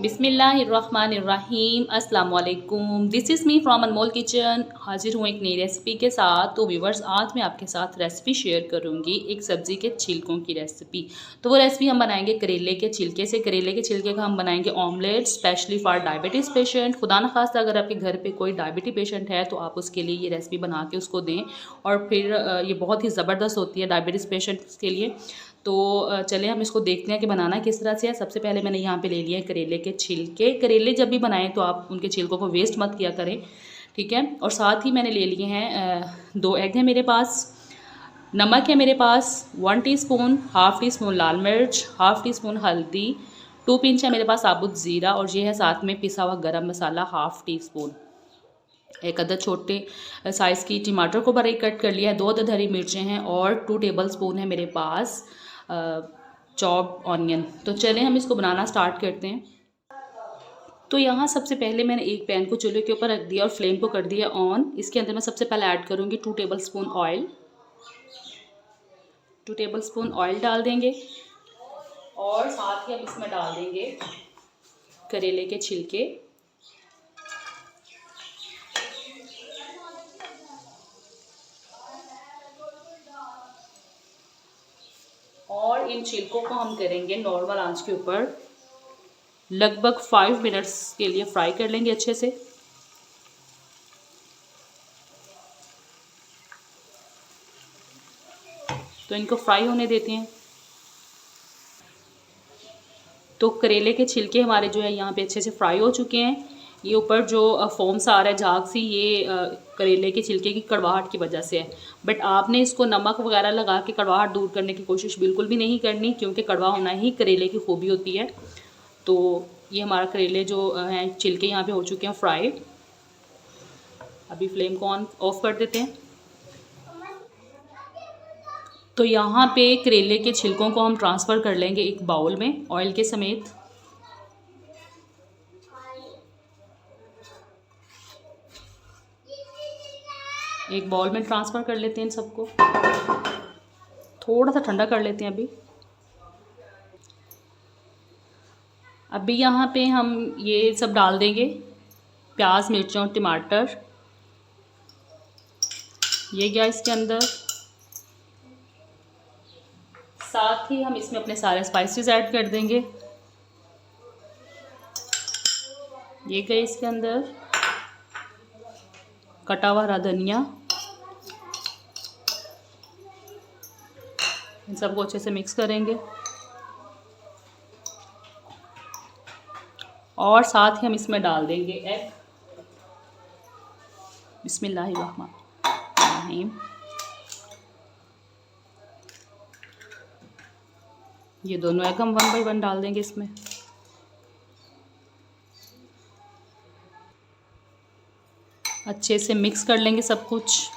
बिसमीम अस्सलाम this is me from Anmol kitchen हाजिर हूँ एक नई रेसिपी के साथ। तो व्यूवर्स आज मैं आपके साथ रेसिपी शेयर करूँगी एक सब्ज़ी के छिलकों की रेसिपी तो वो रेसिपी हम बनाएँगे करेले के छिलके से। करेले के छिलके का हम बनाएँगे omelette specially for diabetes patient खुदा न खास्ता, अगर आपके घर पर कोई डायबिटी पेशेंट है तो आप उसके लिए ये रेसिपी बना के उसको दें। और फिर ये बहुत ही ज़बरदस्त होती है डायबिटीज़ पेशेंट्स के लिए। तो चले हम इसको देखते हैं कि बनाना किस तरह से है। सबसे पहले मैंने यहाँ पे ले लिया है करेले के छिलके करेले जब भी बनाएँ तो आप उनके छिलकों को वेस्ट मत किया करें, ठीक है? और साथ ही मैंने ले लिए हैं दो एग हैं मेरे पास, नमक है मेरे पास one teaspoon half teaspoon लाल मिर्च हाफ़ टी स्पून हल्दी टू पिंच है मेरे पास साबुत ज़ीरा और ये है साथ में पिसा हुआ गरम मसाला हाफ़ टी स्पून एक अदद छोटे साइज़ की टमाटर को बड़े कट कर लिया है। दो अदद हरी मिर्चें हैं और टू टेबल स्पून है मेरे पास। Chop, onion. तो चलें, हम इसको बनाना स्टार्ट करते हैं। तो यहाँ सबसे पहले मैंने एक पैन को चूल्हे के ऊपर रख दिया और फ्लेम को कर दिया ऑन। इसके अंदर मैं सबसे पहले ऐड करूँगी two tablespoon oil. Two tablespoon oil डाल देंगे और साथ ही हम इसमें डाल देंगे करेले के छिलके। इन छिलकों को हम करेंगे नॉर्मल आँच के ऊपर। लगभग फाइव मिनट्स के लिए फ्राई कर लेंगे अच्छे से। तो इनको फ्राई होने देते हैं। तो करेले के छिलके हमारे जो है, यहाँ पे अच्छे से फ्राई हो चुके हैं। ये ऊपर जो फोम्स आ रहा है झाग सी, ये करेले के छिलके की कड़वाहट की वजह से है। बट आपने इसको नमक वगैरह लगा के कड़वाहट दूर करने की कोशिश बिल्कुल भी नहीं करनी, क्योंकि कड़वा होना ही करेले की खूबी होती है। तो ये हमारा करेले जो हैं, छिलके यहाँ पे हो चुके हैं फ्राई। अभी फ्लेम को ऑन ऑफ़ कर देते हैं। तो यहाँ पे करेले के छिलकों को हम ट्रांसफ़र कर लेंगे एक बाउल में ऑयल के समेत। एक बॉल में ट्रांसफ़र कर लेते हैं इन सबको। थोड़ा सा ठंडा कर लेते हैं अभी। अभी यहाँ पे हम ये सब डाल देंगे। प्याज, मिर्च और टमाटर। ये गया इसके अंदर। साथ ही हम इसमें अपने सारे स्पाइसेस ऐड कर देंगे। ये गए इसके अंदर। कटा हुआ हरा धनिया। इन सबको अच्छे से मिक्स करेंगे। और साथ ही हम इसमें डाल देंगे एग बिस्मिल्लाहिर्रहमानिर्रहीम। ये दोनों एग हम वन बाई वन डाल देंगे इसमें। अच्छे से मिक्स कर लेंगे सब कुछ।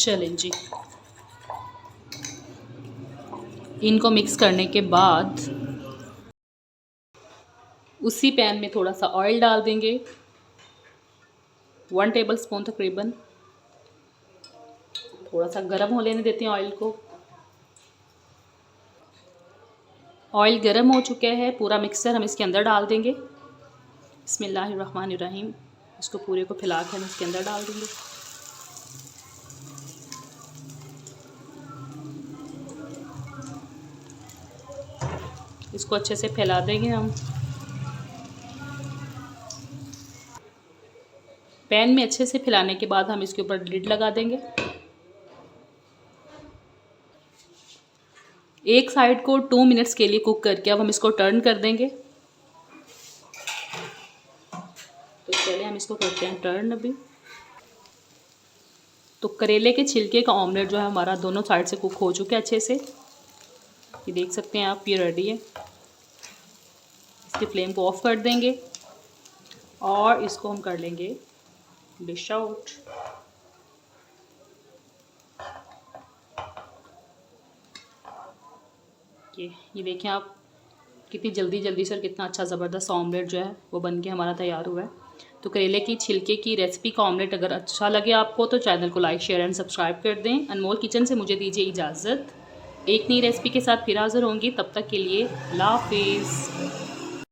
चलें जी इनको मिक्स करने के बाद उसी पैन में थोड़ा सा ऑयल डाल देंगे। वन टेबल स्पून तकरीबन थोड़ा सा गर्म हो लेने देते हैं ऑयल को। ऑयल गर्म हो चुका है, पूरा मिक्सर हम इसके अंदर डाल देंगे। बसमीम इसको पूरे को फैला कर हम इसके अंदर डाल देंगे। इसको अच्छे से फैला देंगे हम। पैन में अच्छे से फैलाने के बाद हम इसके ऊपर लिड लगा देंगे। एक साइड को टू मिनट्स के लिए कुक करके अब हम इसको टर्न कर देंगे। तो चलिए हम इसको करते हैं टर्न अभी। तो करेले के छिलके का ऑमलेट जो है हमारा दोनों साइड से कुक हो चुके अच्छे से। ये देख सकते हैं आप, ये रेडी है। इसकी फ्लेम को ऑफ़ कर देंगे और इसको हम कर लेंगे डिश आउट ये ये देखें आप कितनी जल्दी जल्दी से और कितना अच्छा ज़बरदस्त ऑमलेट जो है वो बन के हमारा तैयार हुआ है। तो करेले की, छिलके की रेसिपी का ऑमलेट अगर अच्छा लगे आपको तो चैनल को लाइक शेयर एंड सब्सक्राइब कर दें। अनमोल किचन से मुझे दीजिए इजाज़त। एक नई रेसिपी के साथ फिर हाज़िर होंगी। तब तक के लिए हाफिज़।